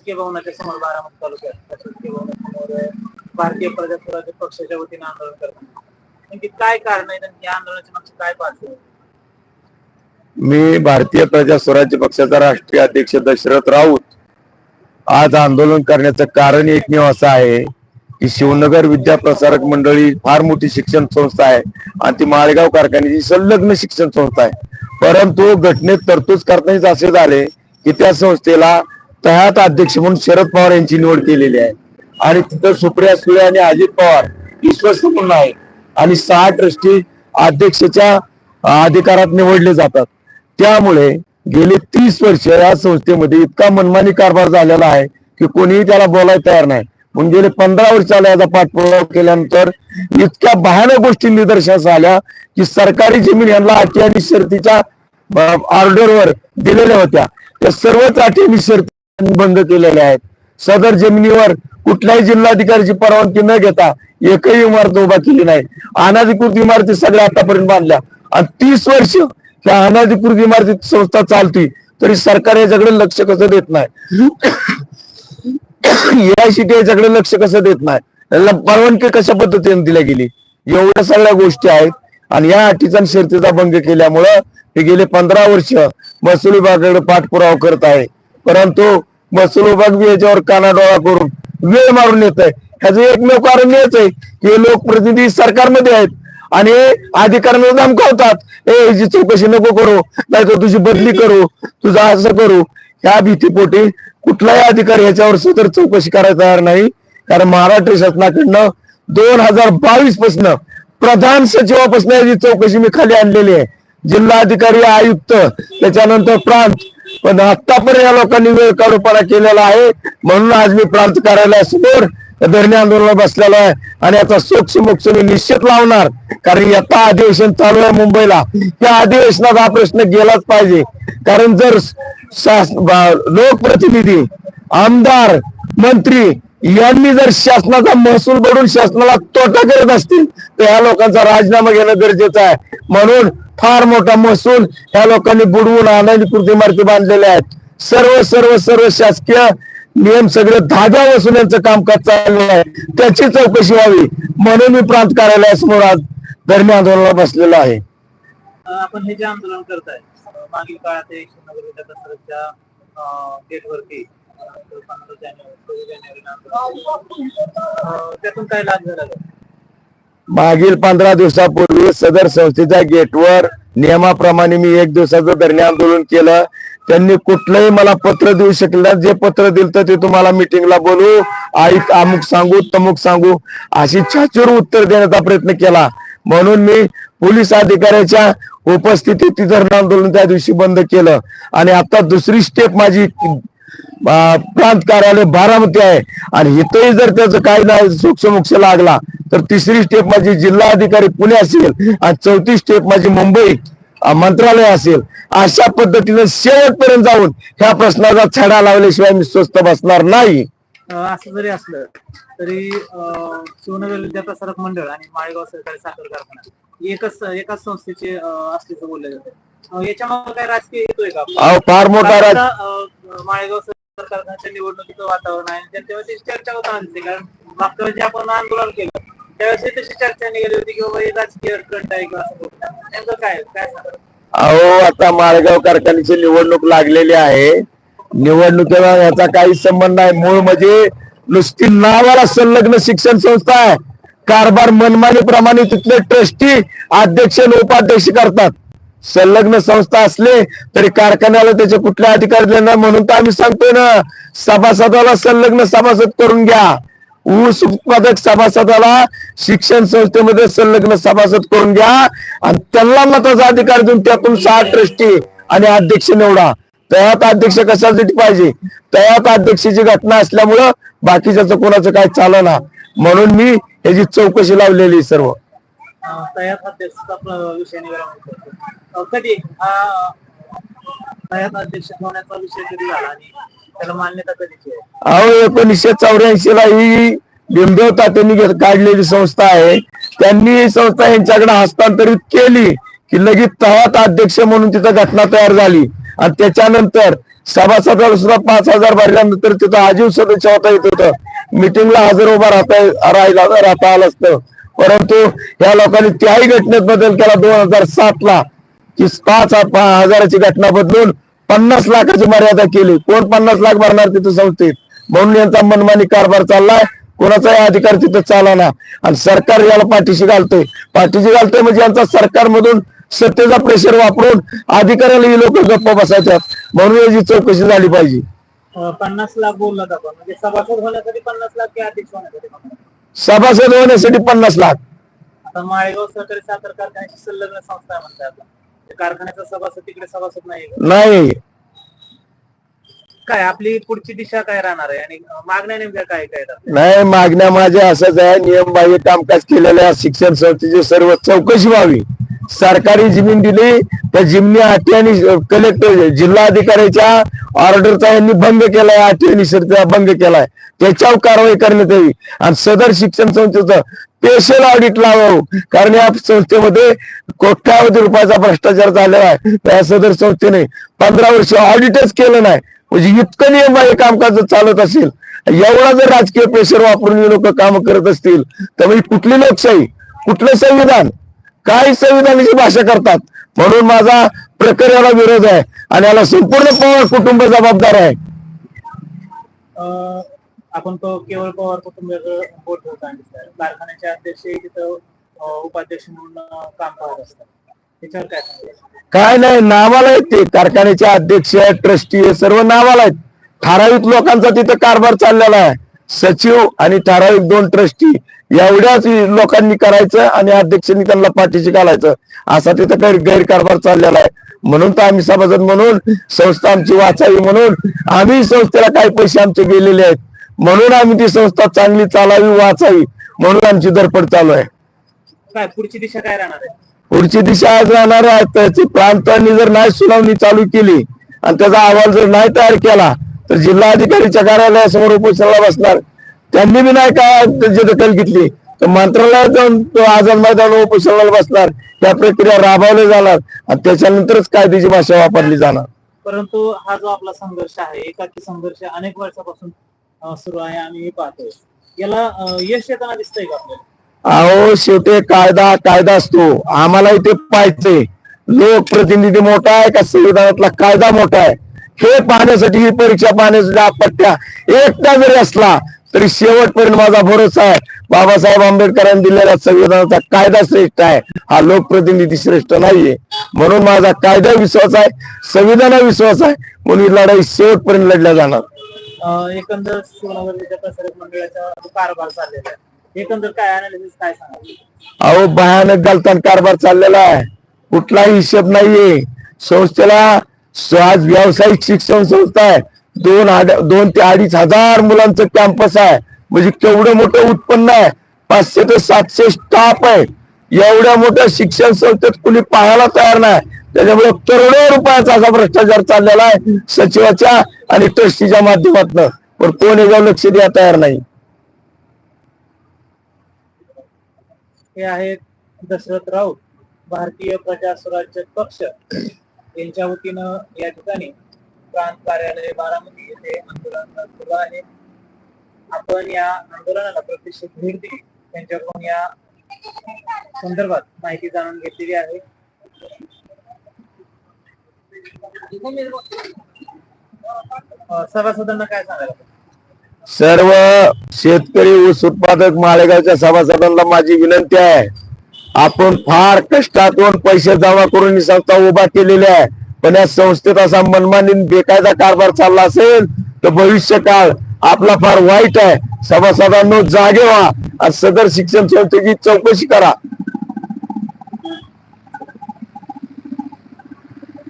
शासकीय भवनाच्या समोर बारामती तालुक्यात शासकीय भवनासमोर भारतीय प्रजा पक्षाच्या वतीने आंदोलन करतात नेमकी काय कारण आहे? आणि या आंदोलनाच्या मागची काय पार्श्वभूमी मी भारतीय प्रजा स्वराज्य पक्षाचा राष्ट्रीय अध्यक्ष दशरथ राऊत आज आंदोलन करण्याचं कारण एकमेव असं आहे की शिवनगर विद्या प्रसारक मंडळी फार मोठी शिक्षण संस्था आहे आणि ती माळेगाव कारखान्याची संलग्न शिक्षण संस्था आहे. परंतु घटनेत तरतूद करतानाच असे झाले की त्या संस्थेला तयात अध्यक्ष म्हणून शरद पवार यांची निवड केलेली आहे. आणि तिथं सुप्रिया सुळे आणि अजित पवार विश्वस्त म्हणून आहे आणि सहा ट्रस्टी अध्यक्षाच्या अधिकारात निवडले जातात. त्यामुळे गेले तीस वर्ष या संस्थेमध्ये इतका मनमानी कारभार झालेला आहे की कोणीही त्याला बोलायला तयार नाही. म्हणून गेले पंधरा वर्षाला याचा पाठपुरावा केल्यानंतर इतक्या भयानक गोष्टी निदर्शनास आल्या की सरकारी जमीन यांना अटी आणि शर्तीच्या ऑर्डरवर दिलेल्या होत्या. त्या सर्वच अटी आणि शर्ती बंद केलेले आहेत. सदर जमिनीवर कुठल्याही जिल्हाधिकाऱ्याची परवानगी न घेता एकही इमारत उभा केली नाही. अनाधिकृत इमारती सगळ्या आतापर्यंत बांधल्या. आणि तीस वर्ष त्या अनाधिकृत इमारती संस्था चालती तरी सरकार याच्याकडे लक्ष कसं देत नाही? एआयसीटी याच्याकडे लक्ष कसं देत नाही? त्याला परवानगी कशा पद्धतीने दिल्या गेली? एवढ्या सगळ्या गोष्टी आहेत. आणि या अटीचा आणि शर्तीचा भंग केल्यामुळं हे गेले पंधरा वर्ष महसूल विभागाकडे पाठपुरावा करत आहे. परंतु महसूल विभाग बी याच्यावर कानाडोळा करून वेळ मारून येत आहे ह्याचं एकमेव कारण हेच आहे की लोकप्रतिनिधी सरकारमध्ये आहेत आणि अधिकाऱ्यांना धमकावतात. ए चौकशी नको करू नाही तुझी बदली करू तुझं असं करू. ह्या भीतीपोटी कुठलाही अधिकारी ह्याच्यावर सदर चौकशी करायला तयार नाही. कारण महाराष्ट्र शासनाकडनं दोन हजार बावीस पासन प्रधान सचिवापासून याची चौकशी मी खाली आणलेली आहे. जिल्हा अधिकारी आयुक्त त्याच्यानंतर प्रांत पण आतापर्यंत या लोकांनी वेळ काढूपणा केलेला आहे. म्हणून आज मी प्रांत कार्यालयासमोर धरणे आंदोलन बसलेलो आहे आणि याचा सोक्ष मोक्ष मी निश्चित लावणार. कारण आता अधिवेशन चालू आहे मुंबईला. त्या अधिवेशनात हा प्रश्न गेलाच पाहिजे. कारण जर लोकप्रतिनिधी आमदार मंत्री यांनी जर शासनाचा महसूल बढून शासनाला तोटा करत असतील तर ह्या लोकांचा राजीनामा घेणं गरजेचं आहे. म्हणून फार मोठा महसूल ह्या लोकांनी बुडवून अनधिकृत इमारती बांधलेल्या आहेत. सर्व सर्व सर्व शासकीय नियम सगळे धागा वसूल यांचं कामकाज चाललेलं आहे. त्याची चौकशी व्हावी. म्हणून मी प्रांत कार्यालयासमोर आज धर्मी आंदोलनाला बसलेलो आहे. आपण हे जे आंदोलन करताय मागील काळात गेटवरती त्यातून काय लाभ झाला मागील पंधरा दिवसापूर्वी सदर संस्थेच्या गेटवर नियमाप्रमाणे मी एक दिवसाचं धरणे आंदोलन केलं. त्यांनी कुठलंही मला पत्र देऊ शकलं जे पत्र दिलं तर ते तुम्हाला मिटिंगला बोलू आई अमुक सांगू तमुक सांगू अशी छाचूर उत्तर देण्याचा प्रयत्न केला. म्हणून मी पोलीस अधिकाऱ्याच्या उपस्थितीत ती धरणं आंदोलन त्या दिवशी बंद केलं. आणि आता दुसरी स्टेप माझी प्रांत कार्यालय बारामती आहे. आणि इथंही जर त्याचं काही नाही सूक्ष्मोक्ष लागला तर तिसरी स्टेप माझी जिल्हा अधिकारी पुणे असेल आणि चौथी स्टेप माझी मुंबई मंत्रालय असेल. अशा पद्धतीने शेवटपर्यंत जाऊन ह्या प्रश्नाचा छडा लावल्याशिवाय मी स्वस्त बसणार नाही. असं जरी असलं तरी सोनवेल शिवनगर मंडळ आणि माळेगाव सहकारी साखर कारखाना एकच एकाच संस्थेचे अ, असल्याचं बोललं जातं. अ, याच्यामागे काय राजकीय येतोय का? अहो फार मोठा राज आता, अ, माळेगाव सहकार कारखान्याच्या निवडणुकीचं वातावरण आहे. आणि त्यावेळेस चर्चा होताना दिसते कारण मागच्या वेळेस जे आपण आंदोलन केलं त्यावेळेस तशी चर्चा निघाली होती की बाबा हे राजकीय फ्रंट आहे किंवा असं नेमकं काय काय सांगा अहो आता माळेगाव कारखान्याची निवडणूक लागलेली आहे. निवडणुकीला याचा काही संबंध नाही. मूळ म्हणजे नुसती नावाला संलग्न शिक्षण संस्था आहे. कारभार मनमानीप्रमाणे तिथले ट्रस्टी अध्यक्ष आणि उपाध्यक्ष करतात. संलग्न संस्था असले तरी कारखान्याला त्याचे कुठले अधिकार देणार म्हणून तर आम्ही सांगतोय ना सभासदाला संलग्न सभासद करून घ्या. ऊस उत्पादक सभासदाला शिक्षण संस्थेमध्ये संलग्न सभासद करून घ्या आणि त्यांना मताचा अधिकार देऊन त्यातून सहा ट्रस्टी आणि अध्यक्ष निवडा. तयात अध्यक्ष कशासाठी पाहिजे? तयात अध्यक्षाची घटना असल्यामुळं बाकीच्याच कोणाचं काय चालना? म्हणून मी याची चौकशी लावलेली सर्व. अ, तयात अध्यक्षाचा प्र- विषय निघाला म्हणतो. अ, कधी? हा तयात अध्यक्ष होण्याचा विषय कधी झाला आणि त्याला मान्यता कधीची आहे? अहो एकोणीसशे चौऱ्याऐंशी ला ही भीमदेव तात्यांनी काढलेली संस्था आहे. त्यांनी ही संस्था यांच्याकडे हस्तांतरित केली की लगेच तळात अध्यक्ष म्हणून तिथं घटना तयार झाली. आणि त्याच्यानंतर सभासदाला सुद्धा पाच हजार भरल्यानंतर तिथं आजीव सदस्य होता येत होतं. मिटिंगला हजर उभा राहता राहिला राहता आलं असतं. परंतु या लोकांनी त्याही घटनेत बदल केला दोन हजार सात ला की पाच हजाराची घटना बदलून पन्नास लाखाची मर्यादा केली. कोण पन्नास लाख भरणार तिथं संस्थेत? म्हणून यांचा मनमानी कारभार चाललाय. कोणाचाही अधिकार तिथं चालना. आणि सरकार याला पाठीशी घालतोय. पाठीशी घालतोय म्हणजे यांचा सरकारमधून सत्तेचा प्रेशर वापरून अधिकाऱ्याला ही लोक गप्प बसायच्यात. म्हणून याची चौकशी झाली पाहिजे. पन्नास लाख बोललात आपण म्हणजे सभासद होण्यासाठी पन्नास लाख की अध्यक्ष होण्यासाठी? सभासद होण्यासाठी पन्नास लाख. आता माळेगाव सहकारी साखर कारखान्याची संलग्न संस्था आहे म्हणतात. आता कारखान्याचा सभासद तिकडे सभासद नाही? नाही. काय आपली पुढची दिशा काय राहणार आहे? आणि मागण्या नेमक्या काय काय? नाही मागण्या माझ्या असंच आहे. नियमबाह्य कामकाज केलेल्या शिक्षण संस्थेची सर्व चौकशी व्हावी. सरकारी जमीन दिली त्या जिमनी अटी आणि कलेक्टर जिल्हा अधिकाऱ्याच्या ऑर्डरचा यांनी भंग केलाय अटी आणि शर्तीचा भंग केलाय. त्याच्यावर कारवाई करण्यात यावी. आणि सदर शिक्षण संस्थेचं स्पेशल ऑडिट लावावं. कारण या संस्थेमध्ये कोट्यावधी रुपयाचा भ्रष्टाचार झालेला आहे. त्या सदर संस्थेने पंधरा वर्ष ऑडिटच केलं नाही. म्हणजे इतकं नियम आहे कामकाज चालत असेल. एवढा जर राजकीय प्रेशर वापरून लोक काम करत असतील तर म्हणजे कुठली लोकशाही? कुठलं संविधान? काय संविधानाची भाषा करतात. म्हणून माझा प्रखर याला विरोध आहे आणि याला संपूर्ण पवार कुटुंब जबाबदार आहे. अं, आपण तो केवळ पवार कुटुंबाचं बोट होत आणि कारखान्याचे अध्यक्ष हे तिथं अं, उपाध्यक्ष म्हणून अं, काम पाहत असतात. त्याच्यावर काय सांगायचं? काय नाही नावाला आहेत ते. कारखान्याचे अध्यक्ष ट्रस्टी हे सर्व नावाला आहेत. ठराविक लोकांचा तिथं कारभार चाललेला आहे. सचिव आणि ठराविक दोन ट्रस्टी एवढ्याच लोकांनी करायचं आणि अध्यक्षांनी त्यांना पाठीशी घालायचं. असा तिथं गैर गैरकारभार चाललेला आहे. म्हणून तर आम्ही सभासद म्हणून संस्था आमची वाचावी म्हणून आम्ही संस्थेला काही पैसे आमचे गेलेले आहेत. म्हणून आम्ही ती संस्था चांगली चालावी वाचावी म्हणून आमची धडपड चालू आहे. काय पुढची दिशा काय राहणार आहे? पुढची दिशा आज राहणार आहे त्याची प्रांतांनी जर नाही सुनावणी चालू केली आणि त्याचा अहवाल जर नाही तयार केला तर जिल्हाधिकारीच्या कार्यालयासमोर उपोषणाला बसणार. त्यांनी बी नाही काय त्याची दखल घेतली? तर मंत्रालयात जाऊन तो आझाद मैदान उपोषणाला बसणार. त्या प्रक्रिया राबवल्या जाणार. आणि त्याच्यानंतरच कायद्याची भाषा वापरली जाणार. परंतु हा जो आपला संघर्ष आहे एकाकी संघर्ष अनेक वर्षापासून सुरू आहे आम्ही हे पाहतोय. याला यश येताना दिसतंय का आपल्याला? अहो शेवटी कायदा कायदा असतो. आम्हाला इथे पाहिजे लोकप्रतिनिधी मोठा आहे का संविधानातला कायदा मोठा आहे? हे पाहण्यासाठी ही परीक्षा पाहण्यासाठी आपत्त्या एकटा जरी असला तरी शेवटपर्यंत माझा भरोसा आहे. बाबासाहेब आंबेडकरांनी दिलेला संविधानाचा कायदा श्रेष्ठ आहे. हा लोकप्रतिनिधी श्रेष्ठ नाहीये. म्हणून माझा कायदा विश्वास आहे संविधाना विश्वास आहे. म्हणून ही लढाई शेवटपर्यंत लढल्या जाणार. एकंदर शिवनगरच्या प्रसारक मंडळाचा जो कारभार चाललेला आहे एकंदर काय अनालिसिस काय सांगाल? अहो भयानक गलतान कारभार चाललेला आहे. कुठलाही हिशोब नाहीये. संस्थेला आज व्यावसायिक शिक्षण संस्था आहे. दोन दोन ते अडीच हजार मुलांचं कॅम्पस आहे. म्हणजे केवढं मोठं उत्पन्न आहे? पाचशे ते सातशे स्टाफ आहे. एवढ्या मोठ्या शिक्षण संस्थेत कुणी पाहायला तयार नाही. त्याच्यामुळे करोडो रुपयाचा असा भ्रष्टाचार चाललेला आहे सचिवाच्या आणि ट्रस्टीच्या माध्यमातून. पण कोण याच्यावर लक्ष द्या तयार नाही? हे आहेत दशरथ राऊत भारतीय प्रजा स्वराज्य पक्ष. यांच्या वतीनं या ठिकाणी प्रांत कार्यालय बारामती येथे आंदोलन सुरू आहे. आपण या आंदोलनाला प्रत्यक्ष भेट दिली. त्यांच्याकडून या संदर्भात माहिती जाणून घेतलेली आहे. सभासदांना काय सांगायला सर्व शेतकरी ऊस उत्पादक माळेगावच्या सभासदांना माझी विनंती आहे. आपण फार कष्टातून पैसे जमा करून ही संस्था उभा केलेली आहे. पण या संस्थेत असा मनमानी बेकायदा कारभार चालला असेल तर भविष्य काळ आपला फार वाईट आहे. सभासदांनो जागे व्हा आणि सदर शिक्षण संस्थेची चौकशी करा.